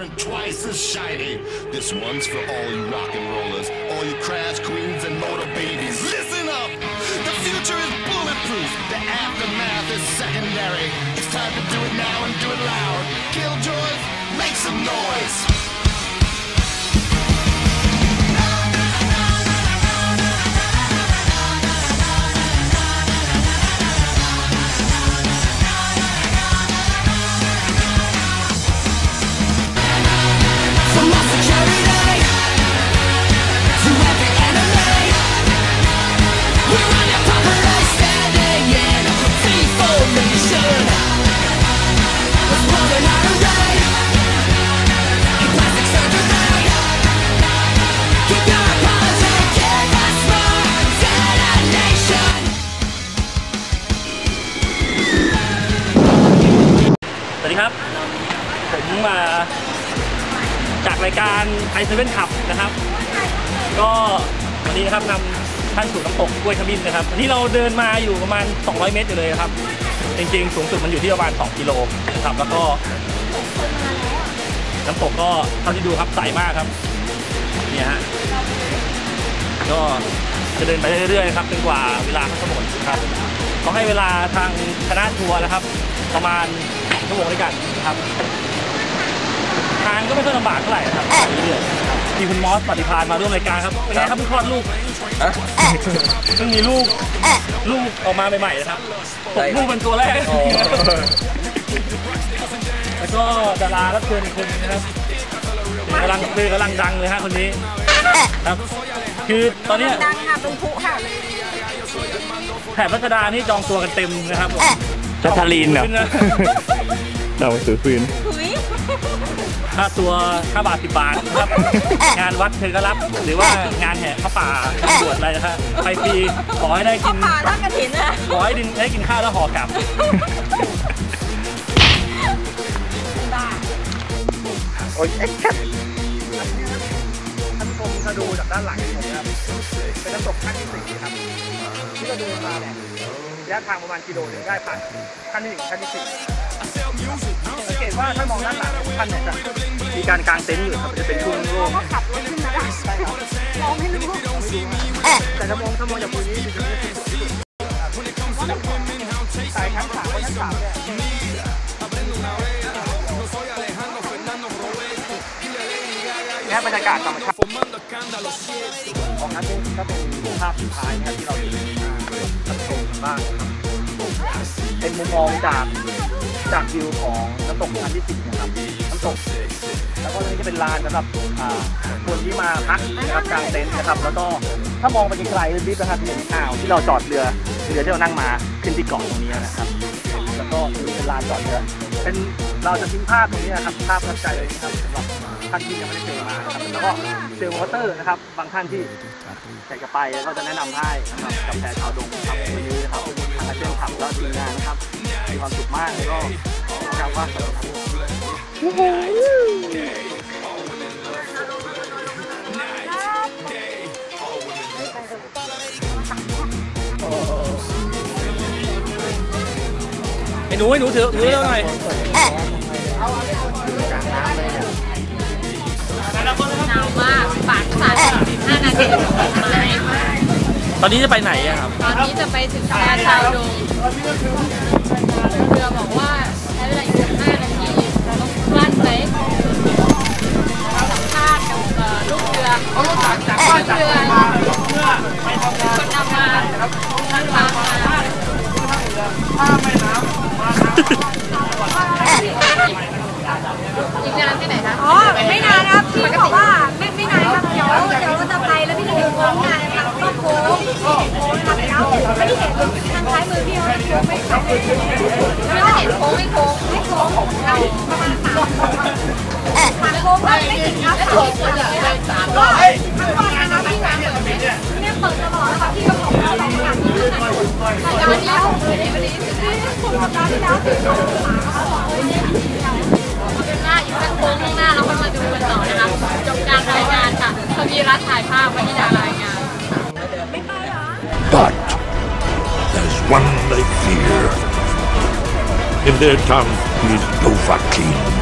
and twice as shiny. This one's for all you rock and rollers, all you crash queens and motor babies. Listen up! The future is bulletproof. The aftermath is secondary. It's time to do it now and do it loud. Killjoys, make some noise. วัสดีครับ ผมมาจากรายการไอเซเว่นขับนะครับ ก็วันนี้นะครับนำท่านสู่น้ำตกกล้วยขมิ้นนะครับวันนี้เราเดินมาอยู่ประมาณ 200 เมตรอยู่เลยนะครับ จริงๆ สูงสุดมันอยู่ที่ประมาณ 2 กิโลนะครับแล้วก็ น้ำตกก็เท่าที่ดูครับใสมากครับเนี่ยฮะก็จะเดินไปเรื่อยๆครับจนกว่าเวลาเขาจะหมดครับเขาให้เวลาทางคณะทัวร์นะครับ ประมาณ ชั่วโมงด้วยกันนะครับทางก็ไม่ค่อยลำบากเท่าไหร่นะครับไปเรื่อยๆนะครับมีคุณมอสปฏิพานมาร่วมรายการครับเป็นไงครับเพิ่งคลอดลูกเพิ่งมีลูกลูกออกมาใหม่ๆนะครับตกลูกเป็นตัวแรกแล้วก็ดารารับเชิญอีกคนนึงนะครับกำลังคือกำลังดังเลยฮะคนนี้ครับ คือตอนเนี้ยดังค่ะเป็นผู้ค่ะแถบรัชดานี่จองตัวกันเต็มนะครับ ชัชลีนเหรอขึ้ะเราถือฟืนถุยค่าตัว5บาท10บาทนะครับ งานวัดเธอก็รับ หรือว่างานแห่พระป่าบวชอะไรนะครับไปฟรีขอให้ได้เขากินผ่าทอดกระถินนะขอให้ดินได้กินข้าวแล้วห่อกลับบ้าโอ้ยท่านผู้ชมถ้าดูจากด้านหลังผมนะครับเป็นน้ำตกขั้นที่สี่ครับ ที่เราเดินมาเนี่ย ระยะทางประมาณกิโลหนึงได้ผ่านขั้นที่หนึ่งขั้นที่สี่สังเกตว่าถ้ามองด้านหลังท่านเนี่ยจะมีการกางเต็นท์อยู่ครับจะเป็นช่วงโล่งเขาขับรถขึ้นมาได้ใช่ครับมองไม่รู้แต่ถ้ามองถ้ามองจากมุมนี้จะเป็นจุดที่สุดสายชั้นสามชั้นสามเนี่ยแค่บรรยากาศธรรมชาติ ของนั้นก็เป็นภาพสุดท้ายนะครับที่เราได้รับชมกันบ้างเป็นมุมมองจากจากวิวของน้ำตกชั้นที่สิบนะครับน้ำตกแล้วก็ตรงนี้จะเป็นลานสำหรับอ่าคนที่มาพักนะครับกลางเต็นท์นะครับ แล้วก็ถ้ามองไปไกลๆลิบๆนะครับเห็นอ่าวที่เราจอดเรือเรือที่เรานั่งมาขึ้นที่เกาะตรงนี้นะครับ แล้วก็ตรงนี้เป็นลานจอดเรือเป็นเราจะทิ้งภาพตรงนี้นะครับภาพประทับใจเลยนะครับสำหรับ ท่านที่ยังไม่ได้เจอมานะครับแล้วก็เซลล์วอเตอร์นะครับ บางท่านที่อยากจะไปก็จะแนะนำให้นะครับกับแพรชาวดงครับวันนี้นะครับทางอาเซียนขับแล้วทีมงานนะครับมีความสุขมากแล้วก็นะครับว่าสำหรับไอ้หนูไอ้หนูถือถือเร็วหน่อยาวมากปากสั่น5นาทีถึงต้นไม้ตอนนี้จะไปไหนอะครับ ตอนนี้จะไปถึงแพรชาวดงเรือบอกว่าใช้เวลาอีก5นาทีเราต้องกลั้นไว้สัมภาษณ์กับเอ่อลูกเรือลูกเรือคนทำงานท่านทางมาอี ทางซ้ายมือพี่เขาโค้งไม่ขาดเลยไม่เห็นโค้งไม่โค้งไม่โค้งเราประมาณสามสามโค้งได้ไม่ถึงครับแล้วโค้งควรจะสามรอบทั้งวันนะครับพี่งานเปิดไหมเนี่ยเปิดตลอดนะครับพี่ก็บอกว่าเราประกาศที่ขนาดแต่วันนี้วันนี้วันนี้คนสัปดาห์ที่แล้วที่เขาเขาบอกเลยเนี่ยเป็นหน้าอีกสักโค้งข้างหน้าเราก็มาดูกันต่อนะคะจบการรายงานค่ะทวีรัตน์ถ่ายภาพวันิดารายงาน Dodge. They fear. In their tongue, is Dovahkiin,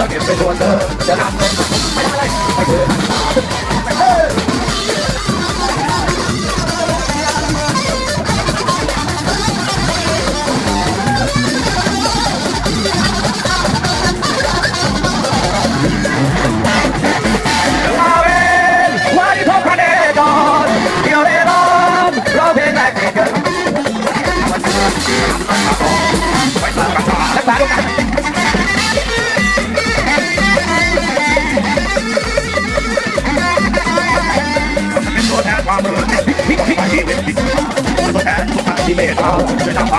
I'll give it to another. Then I'm going to my life.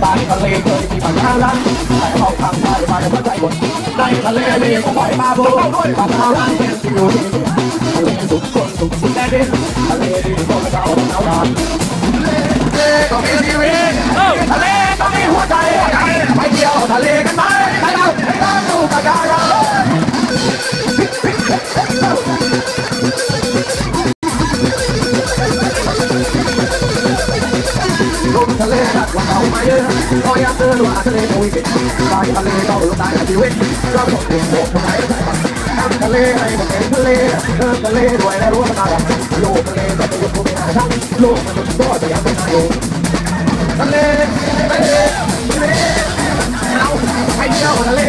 ใต้ทะเลเคยมีปัญหารันแต่ห้องทางใต้มาในใจหมดในทะเลมีของปล่อยมาบูด้วยปัญหารันเป็นที่อยู่ที่ทะเลสุดคนสุดสุดแน่ดิทะเลดีก็ไม่เก่าเก่านานทะเลก็มีชีวิตทะเลก็มีหัวใจไปเที่ยวทะเลกันไหม ทะเลก็ลงตายชีวิตก็ตกเตียงโบกทำไมทะเลไอ้บอกเองทะเลเออทะเลรวยและรู้ว่าตาโลกทะเลก็จะยกพวกนาทั้งโลกมันก็จะยังไม่นายทะเลทะเลทะเลเอาไปเที่ยวทะเล